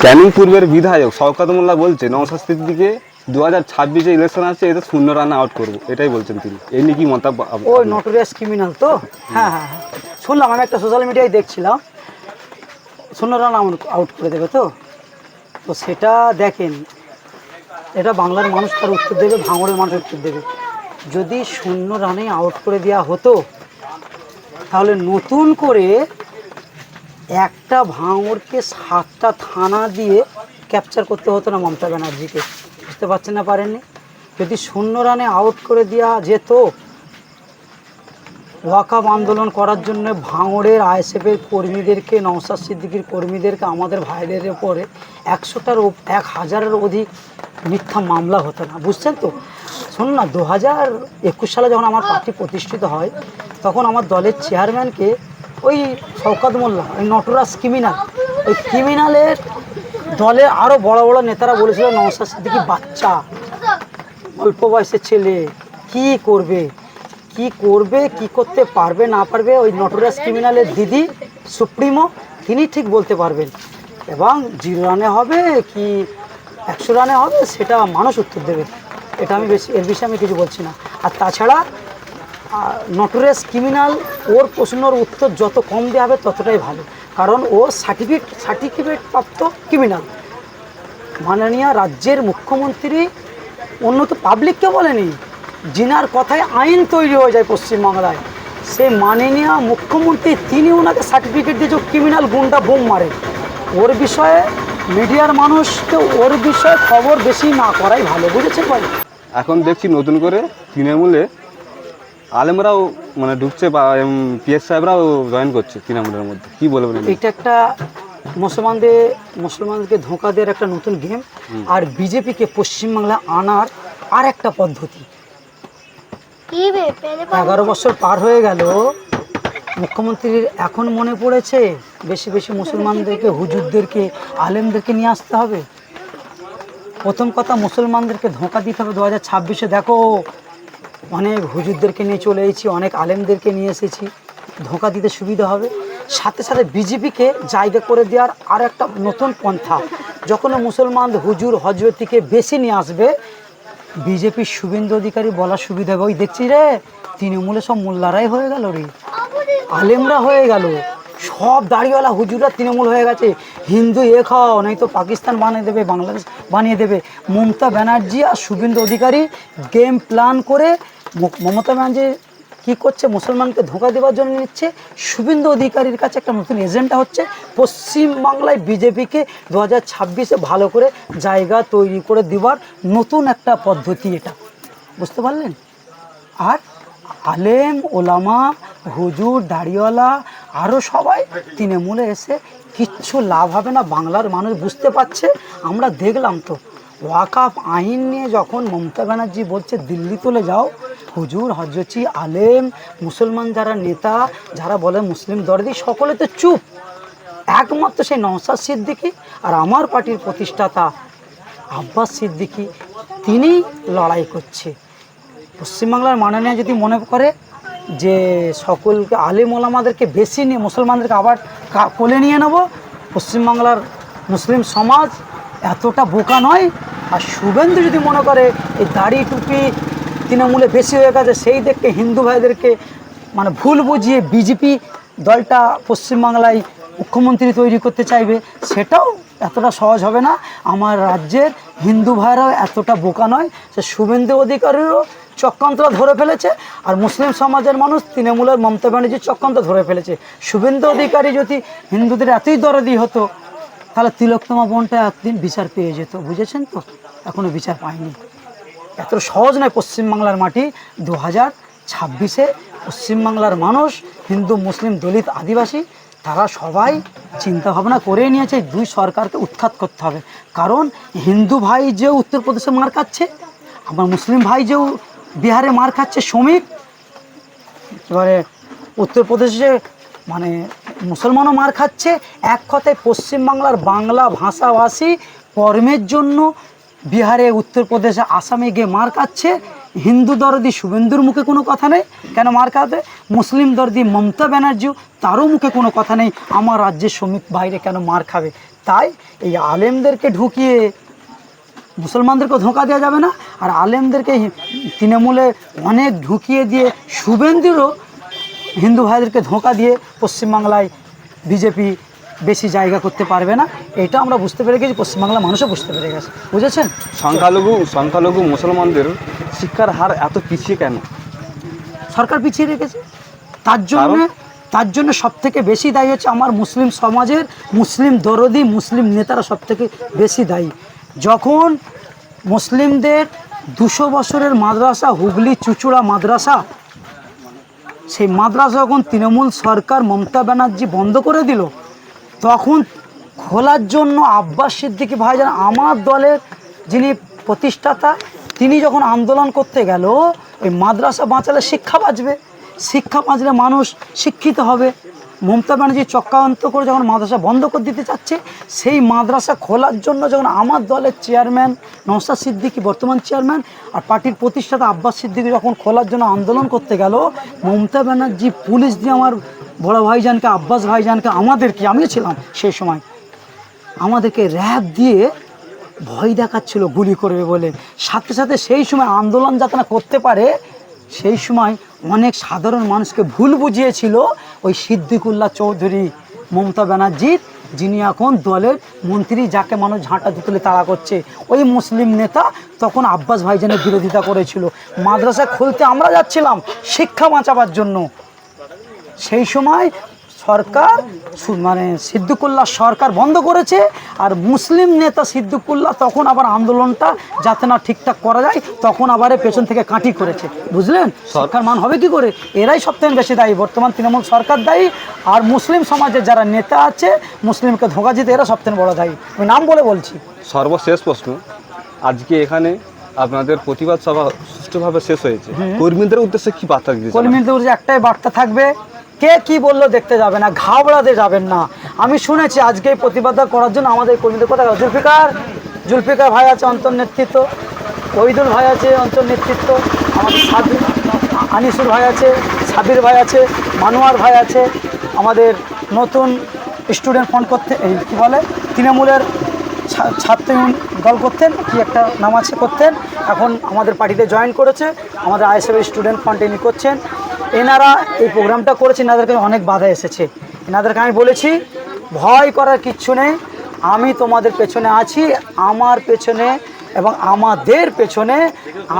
ক্যানিং পূর্বের বিধায়ক শওকাত মোল্লা বলছে নওশাদ সিদ্দিকে দু হাজার ছাব্বিশে ইলেকশন আসছে, এতে শূন্য রানে আউট করব। এটাই বলছেন তিনি। এই নিয়ে কি আপ- ওই নটোরিয়াস ক্রিমিনাল তো? হ্যাঁ হ্যাঁ হ্যাঁ। শুনলাম, আমি একটা সোশ্যাল মিডিয়ায় দেখছিলাম। শূন্য রান আউট করে দেবে তো? তো সেটা দেখেন, এটা বাংলার মানুষ তার উত্তর দেবে, ভাঙড়ের মানুষ উত্তর দেবে। যদি শূন্য রানে আউট করে দেওয়া হতো, তাহলে নতুন করে একটা ভাঙড়কে সাতটা থানা দিয়ে ক্যাপচার করতে হতো না মমতা ব্যানার্জিকে। বুঝতে পারছেন না পারেননি? যদি শূন্য রানে আউট করে দেওয়া যেত ওয়াকাব আন্দোলন করার জন্য ভাঙড়ের আইএসএফের কর্মীদেরকে নওসাদ সিদ্দিকির কর্মীদেরকে, আমাদের ভাইদের উপরে একশোটার এক হাজারের অধিক মিথ্যা মামলা হতো না। বুঝছেন তো? শুনুন না, দু হাজার একুশ সালে যখন আমার পার্টি প্রতিষ্ঠিত হয়, তখন আমার দলের চেয়ারম্যানকে ওই শওকাত মোল্লা, ওই নটরাজ ক্রিমিনাল ওই ক্রিমিনালের দলের আরও বড় বড় নেতারা বলেছিল নওসাদ সিদ্দিকি বাচ্চা, অল্প বয়সের ছেলে, কি করবে? কি করবে, কি করতে পারবে, না পারবে, ওই নটোরিয়াস ক্রিমিনালের দিদি সুপ্রিমো, তিনি ঠিক বলতে পারবেন। এবং জিরো রানে হবে কি, একশো রানে হবে, সেটা মানুষ উত্তর দেবে। এটা আমি বেশি, এর বিষয়ে আমি কিছু বলছি না। আর তাছাড়া নটোরিয়াস ক্রিমিনাল ওর প্রশ্নর উত্তর যত কম দেওয়া হবে ততটাই ভালো। কারণ ও সার্টিফিকেট সার্টিফিকেট প্রাপ্ত ক্রিমিনাল মাননীয় রাজ্যের মুখ্যমন্ত্রী, অন্য তো পাবলিককে বলেনি, জিনার কথায় আইন তৈরি হয়ে যায় পশ্চিমবাংলায়। সে মাননীয় মুখ্যমন্ত্রী, তিনি ওনাকে সার্টিফিকেট দিয়ে যে ক্রিমিনাল গুন্ডা বোম মারে। ওর বিষয়ে মিডিয়ার মানুষকে ওর বিষয়ে খবর বেশি না করাই ভালো, বুঝেছেন ভাই? এখন দেখছি নতুন করে তৃণমূলে আলেমরাও মানে ঢুকছে বা পিএস সাহেবরাও জয়েন করছে তৃণমূলের মধ্যে। কি বলবেন নিয়ে? একটা মুসলমানদের মুসলমানদেরকে ধোঁকা দেওয়ার একটা নতুন গেম আর বিজেপিকে পশ্চিমবাংলায় আনার আর একটা পদ্ধতি এগারো বছর পার হয়ে গেল মুখ্যমন্ত্রীর এখন মনে পড়েছে বেশি বেশি মুসলমানদেরকে হুজুরদেরকে আলেমদেরকে নিয়ে আসতে হবে? প্রথম কথা মুসলমানদেরকে ধোঁকা দিতে হবে। দু হাজার ছাব্বিশে দেখো অনেক হুজুরদেরকে নিয়ে চলে এসেছি, অনেক আলেমদেরকে নিয়ে এসেছি। ধোঁকা দিতে সুবিধা হবে। সাথে সাথে বিজেপিকে জায়গা করে দেওয়ার আর একটা নতুন পন্থা। যখন মুসলমান হুজুর হজরতিকে বেশি নিয়ে আসবে বিজেপির শুভেন্দু অধিকারী বলার সুবিধা ওই দেখছি রে, তৃণমূলে সব মোল্লারাই হয়ে গেল রে। আলেমরা হয়ে গেল। সব দাড়িওয়ালা হুজুরা তৃণমূল হয়ে গেছে। হিন্দু এ খাও নাই তো পাকিস্তান বানিয়ে দেবে, বাংলাদেশ বানিয়ে দেবে। মমতা ব্যানার্জি আর শুভেন্দু অধিকারী গেম প্ল্যান করে মমতা ব্যানার্জি কি করছে? মুসলমানকে ধোঁকা দেওয়ার জন্য নিচ্ছে। শুভেন্দু অধিকারীর কাছে একটা নতুন এজেন্ডা হচ্ছে। পশ্চিমবাংলায় বিজেপিকে দু হাজার ছাব্বিশে ভালো করে জায়গা তৈরি করে দেওয়ার নতুন একটা পদ্ধতি এটা। বুঝতে পারলেন? আর আলেম, ওলামা, হুজুর, দাড়িওয়ালা আরও সবাই তৃণমূলে এসে কিচ্ছু লাভ হবে না। বাংলার মানুষ বুঝতে পারছে। আমরা দেখলাম তো, ওয়াকাফ আইন নিয়ে যখন মমতা ব্যানার্জি বলছে, দিল্লি তুলে যাও। হুজুর হজরচি আলেম, মুসলমান যারা নেতা, যারা বলে মুসলিম দরদি সকলে তো চুপ। একমাত্র সেই নওসাদ সিদ্দিকি আর আমার পার্টির প্রতিষ্ঠাতা আব্বাস সিদ্দিকি, তিনি লড়াই করছে। পশ্চিমবাংলার মাননীয় যদি মনে করে যে সকলকে আলিম ওলামাদেরকে বেশি নিয়ে, মুসলমানদেরকে আবার কোলে নিয়ে নেব, পশ্চিমবাংলার মুসলিম সমাজ এতটা বোকা নয়। আর শুভেন্দু যদি মনে করে এই দাড়ি টুপি তৃণমূলে বেশি হয়ে গেছে, সেই দেখে হিন্দু ভাইদেরকে মানে ভুল বুঝিয়ে বিজেপি দলটা পশ্চিমবাংলায় মুখ্যমন্ত্রী তৈরি করতে চাইবে, সেটাও এতটা সহজ হবে না। আমার রাজ্যের হিন্দু ভাইরাও এতটা বোকা নয়, সে শুভেন্দু অধিকারীরও চক্রান্তরা ধরে ফেলেছে, আর মুসলিম সমাজের মানুষ তৃণমূলের মমতা ব্যানার্জির চক্রান্ত ধরে ফেলেছে। শুভেন্দু অধিকারী যদি হিন্দুদের এতই দরদি হতো, তাহলে তিলোত্তমা বনটা একদিন বিচার পেয়ে যেত, বুঝেছেন তো? এখনও বিচার পায়নি। এত সহজ নয় পশ্চিমবাংলার মাটি। দু হাজার ছাব্বিশে পশ্চিমবাংলার মানুষ, হিন্দু, মুসলিম, দলিত, আদিবাসী, তারা সবাই চিন্তা ভাবনা করে নিয়েছে দুই সরকারকে উৎখাত করতে হবে। কারণ হিন্দু ভাই যে উত্তরপ্রদেশে মার খাচ্ছে আমার মুসলিম ভাই যেও বিহারে মার খাচ্ছে শ্রমিক, এবারে উত্তরপ্রদেশে মানে মুসলমানও মার খাচ্ছে। এক কথায় পশ্চিমবাংলার বাংলা ভাষাভাষী কর্মের জন্য বিহারে, উত্তরপ্রদেশে, আসামে গিয়ে মার খাচ্ছে। হিন্দু দরদি শুভেন্দুর মুখে কোনো কথা নেই। কেন মার খাবে? মুসলিম দরদি মমতা ব্যানার্জিও তারও মুখে কোনো কথা নেই। আমার রাজ্যের শ্রমিক বাইরে কেন মার খাবে? তাই এই আলেমদেরকে ঢুকিয়ে মুসলমানদেরকে ধোঁকা দেওয়া যাবে না। আর আলেমদেরকে তৃণমূলে অনেক ঢুকিয়ে দিয়ে শুভেন্দুরও হিন্দু ভাইদেরকে ধোঁকা দিয়ে পশ্চিমবাংলায় বিজেপি বেশি জায়গা করতে পারবে না। এটা আমরা বুঝতে পেরে গেছি পশ্চিমবাংলার মানুষও বুঝতে পেরে গেছে। বুঝেছেন? সংখ্যালঘু সংখ্যালঘু মুসলমানদের শিক্ষার হার এত পিছিয়ে কেন? সরকার পিছিয়ে রেখেছে। তার জন্য তার জন্য সব থেকে বেশি দায়ী হচ্ছে আমার মুসলিম সমাজের মুসলিম দরদি মুসলিম নেতারা সব থেকে বেশি দায়ী। যখন মুসলিমদের দুশো বছরের মাদ্রাসা হুগলি চুচুড়া মাদ্রাসা সেই মাদ্রাসা যখন তৃণমূল সরকার মমতা ব্যানার্জি বন্ধ করে দিল তখন খোলার জন্য আব্বাস সিদ্দিকি ভাইজান আমার দলের যিনি প্রতিষ্ঠাতা, তিনি যখন আন্দোলন করতে গেল ওই মাদ্রাসা বাঁচালে শিক্ষা বাঁচবে। শিক্ষা বাঁচলে মানুষ শিক্ষিত হবে। মমতা ব্যানার্জি চক্রান্ত করে যখন মাদ্রাসা বন্ধ করে দিতে চাচ্ছে, সেই মাদ্রাসা খোলার জন্য যখন আমার দলের চেয়ারম্যান নওসাদ সিদ্দিকী, বর্তমান চেয়ারম্যান আর পার্টির প্রতিষ্ঠাতা আব্বাস সিদ্দিকী যখন খোলার জন্য আন্দোলন করতে গেল, মমতা ব্যানার্জি পুলিশ দিয়ে আমার বড় ভাইজানকে, আব্বাস ভাইজানকে, আমাদেরকে, আমিও ছিলাম সেই সময়, আমাদেরকে র্যাব দিয়ে ভয় দেখাচ্ছিল, গুলি করবে বলে। সাথে সাথে সেই সময় আন্দোলন যাতে না করতে পারে, সেই সময় অনেক সাধারণ মানুষকে ভুল বুঝিয়েছিল ওই সিদ্দিকুল্লাহ চৌধুরী, মমতা ব্যানার্জি, যিনি এখন দলের মন্ত্রী, যাকে মানুষ ঝাঁটা দুতলে তাড়া করছে। ওই মুসলিম নেতা তখন আব্বাস ভাইজানের বিরোধিতা করেছিল। মাদ্রাসা খুলতে আমরা যাচ্ছিলাম শিক্ষা বাঁচাবার জন্য। সেই সময় সরকার মানে সিদ্দিকুল্লাহ সরকার বন্ধ করেছে আর মুসলিম নেতা সিদ্দিকুল্লাহ তখন আবার আন্দোলনটা যাতে না ঠিকঠাক করা যায় তখন আবার পেছন থেকে কাঁটি করেছে। বুঝলেন? সরকার মান হবে কি করে? এরাই সবথেকে বেশি দায়ী। বর্তমান তৃণমূল সরকার দায়ী আর মুসলিম সমাজের যারা নেতা আছে মুসলিমকে ধোঁকা দিতে এরা সবথেকে বড় দায়ী। আমি নাম বলে বলছি। সর্বশেষ প্রশ্ন। আজকে এখানে আপনাদের প্রতিবাদ সভা সুষ্ঠুভাবে শেষ হয়েছে। কর্মীদের উদ্দেশ্যে কি বার্তা দিতে কর্মীদের যে একটাই বার্তা থাকবে কে কি বলল দেখতে যাবে না, ঘাবড়াতে যাবেন না। আমি শুনেছি আজকে এই প্রতিবাদ করার জন্য আমাদের কর্মীদের কথা। জুলফিকার জুলফিকার ভাই আছে অন্তর নেতৃত্ব, ওইদুল ভাই আছে অন্তর নেতৃত্ব, আমাদের সাবির, আনিসুর ভাই আছে, সাবির ভাই আছে, মানুয়ার ভাই আছে, আমাদের নতুন স্টুডেন্ট ফোন করতে, এই কী বলে, তৃণমূলের ছাত্র দল করতেন, কি একটা নাম আছে করতেন। এখন আমাদের পার্টিতে জয়েন করেছে, আমাদের আইএসএফের স্টুডেন্ট ফান্ড ইনি করছেন। এনারা এই প্রোগ্রামটা করেছে, এনাদেরকে অনেক বাধা এসেছে। এনাদেরকে আমি বলেছি, ভয় করার কিচ্ছু নেই। আমি তোমাদের পেছনে আছি, আমার পেছনে এবং আমাদের পেছনে।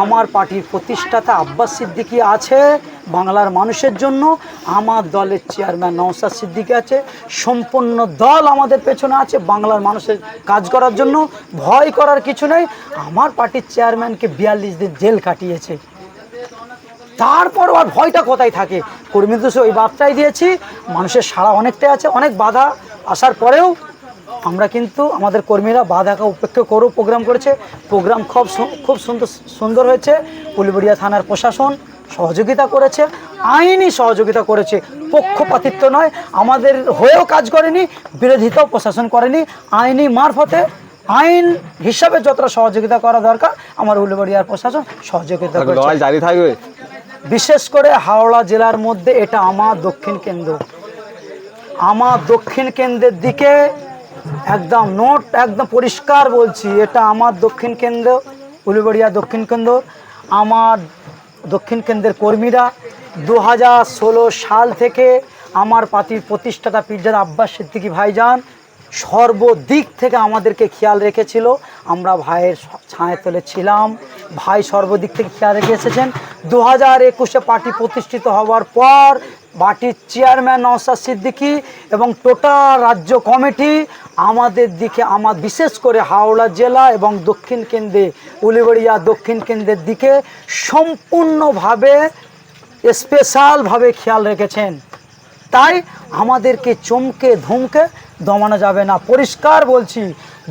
আমার পার্টির প্রতিষ্ঠাতা আব্বাস সিদ্দিকী আছে বাংলার মানুষের জন্য। আমার দলের চেয়ারম্যান নওসাদ সিদ্দিকী আছে। সম্পূর্ণ দল আমাদের পেছনে আছে বাংলার মানুষের কাজ করার জন্য। ভয় করার কিছু নেই। আমার পার্টির চেয়ারম্যানকে বিয়াল্লিশ দিন জেল কাটিয়েছে তারপর আর ভয়টা কোথায় থাকে? কর্মী কর্মীদের ওই বার্তাই দিয়েছি মানুষের সাড়া অনেকটাই আছে অনেক বাধা আসার পরেও আমরা কিন্তু আমাদের কর্মীরা বাধাকে উপেক্ষা করেও প্রোগ্রাম করেছে। প্রোগ্রাম খুব খুব সুন্দর সুন্দর হয়েছে। উলবেড়িয়া থানার প্রশাসন সহযোগিতা করেছে আইনি সহযোগিতা করেছে। পক্ষপাতিত্ব নয় আমাদের হয়েও কাজ করেনি বিরোধিতাও প্রশাসন করেনি। আইনি মারফতে আইন হিসাবে যতটা সহযোগিতা করা দরকার আমার উলবেড়িয়ার প্রশাসন সহযোগিতা করেছে। জারি থাকবে? বিশেষ করে হাওড়া জেলার মধ্যে এটা আমার দক্ষিণ কেন্দ্র। আমার দক্ষিণ কেন্দ্রের দিকে একদম নোট, একদম পরিষ্কার বলছি, এটা আমার দক্ষিণ কেন্দ্র, উলুবেড়িয়া দক্ষিণ কেন্দ্র। আমার দক্ষিণ কেন্দ্রের কর্মীরা দু হাজার ষোলো সাল থেকে আমার পার্টির প্রতিষ্ঠাতা পীরজাদা আব্বাস সিদ্দিকী ভাইজান সর্বদিক থেকে আমাদেরকে খেয়াল রেখেছিল। আমরা ভাইয়ের ছায়া তলে ছিলাম। ভাই সর্বদিক থেকে খেয়াল রেখে এসেছেন। দু হাজার একুশে পার্টি প্রতিষ্ঠিত হওয়ার পর পার্টির চেয়ারম্যান নওসাদ সিদ্দিকী এবং টোটাল রাজ্য কমিটি আমাদের দিকে আমার বিশেষ করে হাওড়া জেলা এবং দক্ষিণ কেন্দ্রে, উলিবেড়িয়া দক্ষিণ কেন্দ্রের দিকে সম্পূর্ণভাবে স্পেশালভাবে খেয়াল রেখেছেন। তাই আমাদেরকে চমকে ধমকে দমানো যাবে না। পরিষ্কার বলছি,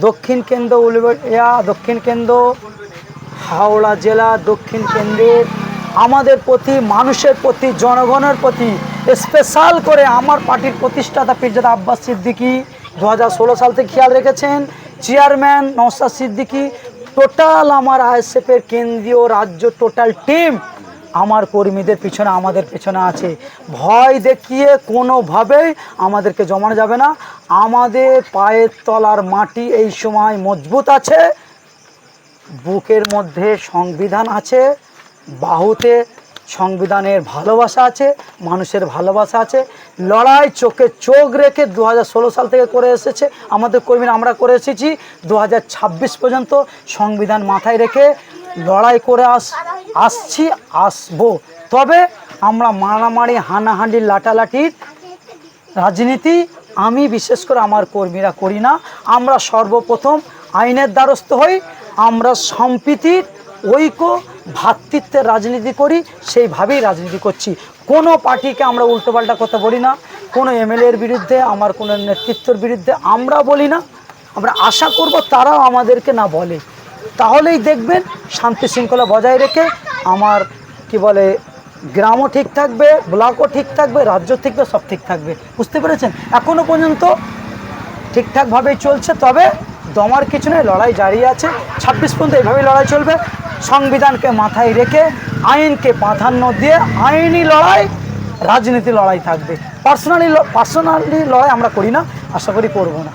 দক্ষিণ কেন্দ্র উলবেড়িয়া, দক্ষিণ কেন্দ্র হাওড়া জেলা, দক্ষিণ কেন্দ্রের আমাদের প্রতি, মানুষের প্রতি, জনগণের প্রতি স্পেশাল করে আমার পার্টির প্রতিষ্ঠাতা পীরজাদা আব্বাস সিদ্দিকী দু সাল থেকে খেয়াল রেখেছেন। চেয়ারম্যান নওসাদ সিদ্দিকি টোটাল আমার আইএসএফের কেন্দ্রীয় রাজ্য টোটাল টিম আমার কর্মীদের পিছনে, আমাদের পেছনে আছে। ভয় দেখিয়ে কোনোভাবেই আমাদেরকে জমানো যাবে না। আমাদের পায়ের তলার মাটি এই সময় মজবুত আছে। বুকের মধ্যে সংবিধান আছে। বাহুতে সংবিধানের ভালোবাসা আছে। মানুষের ভালোবাসা আছে। লড়াই চোখে চোখ রেখে দু হাজার ষোলো সাল থেকে করে এসেছে। আমাদের কর্মীরা, আমরা করে এসেছি। দু হাজার ছাব্বিশ পর্যন্ত সংবিধান মাথায় রেখে লড়াই করে আস, আসছি, আসব। তবে আমরা মারামারি, হানাহানি লাটালাটির রাজনীতি, আমি বিশেষ করে আমার কর্মীরা করি না। আমরা সর্বপ্রথম আইনের দ্বারস্থ হই, আমরা সম্প্রীতির, ঐক্য ভ্রাতৃত্বের রাজনীতি করি, সেইভাবেই রাজনীতি করছি। কোনো পার্টিকে আমরা উল্টোপাল্টা কথা বলি না। কোনো এমএলএর বিরুদ্ধে, আমার কোনো নেতৃত্বের বিরুদ্ধে আমরা বলি না। আমরা আশা করব তারাও আমাদেরকে না বলে। তাহলেই দেখবেন শান্তি শৃঙ্খলা বজায় রেখে আমার, কি বলে, গ্রামও ঠিক থাকবে, ব্লকও ঠিক থাকবে, রাজ্য থাকবে, সব ঠিক থাকবে। বুঝতে পেরেছেন? এখনও পর্যন্ত ঠিকঠাকভাবেই চলছে, তবে দমার কিছু নেই, লড়াই জারি আছে। ছাব্বিশ পর্যন্ত এইভাবেই লড়াই চলবে। সংবিধানকে মাথায় রেখে, আইনকে প্রাধান্য দিয়ে আইনি লড়াই, রাজনীতি লড়াই থাকবে। পার্সোনালি পার্সোনালি লড়াই আমরা করি না, আশা করি করব না।